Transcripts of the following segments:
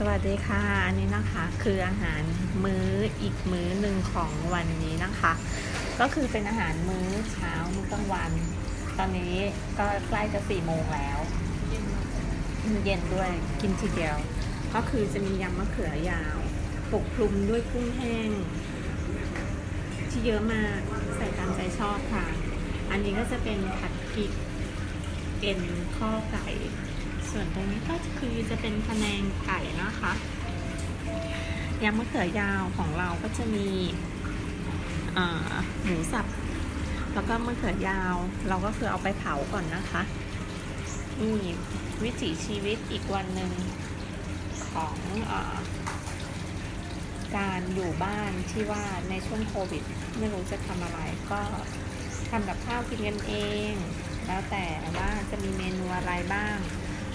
สวัสดีค่ะ อันนี้นะคะคืออาหารมื้ออีกมื้อหนึ่งของวันนี้นะคะ ก็คือเป็นอาหารมื้อเช้ามื้อกลางวัน ตอนนี้ก็ใกล้จะสี่โมงแล้ว เย็นด้วยกินทีเดียว ก็คือจะมียำมะเขือยาวปกคลุมด้วยกุ้งแห้ง ที่เยอะมากใส่ตามใจชอบค่ะ อันนี้ก็จะเป็นผัดพริกเอ็นข้อไก่ ส่วนตรงนี้ก็คือจะเป็นพะแนงไก่นะคะยำมะเขือยาวของเราก็จะมีหมูสับ แล้วก็มะเขือยาว เราก็คือเอาไปเผาก่อนนะคะนี่วิถีชีวิตอีกวันหนึ่งของอการอยู่บ้านที่ว่าในช่วงโควิด ไม่รู้จะทำอะไร ก็ทำกับข้าวกินกันเอง แล้วแต่ว่าจะมีเมนูอะไรบ้าง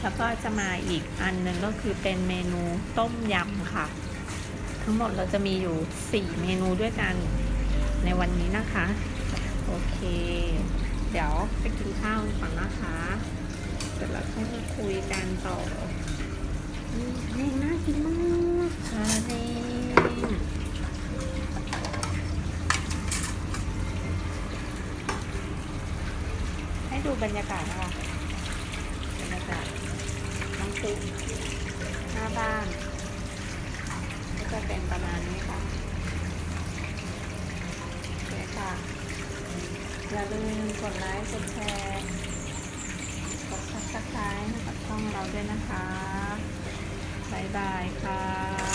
แล้วก็จะมาอีกอันหนึ่งก็คือเป็นเมนูต้มยำค่ะ ทั้งหมดเราจะมีอยู่ 4 เมนูด้วยกันในวันนี้นะคะ โอเค เดี๋ยวไปกินข้าวกันก่อนนะคะเสร็จแล้วค่อยมาคุยกันต่อนี่งน่ากินมากค่ะนี่ให้ดูบรรยากาศนะคะ มาจากน้องตุ๊กหน้าบ้านก็จะเป็นประมาณนี้ค่ะโอเคค่ะ อย่าลืมกดไลค์กดแชร์กดซับสไครต์ให้กับช่องเราด้วยนะคะบ๊ายบายค่ะ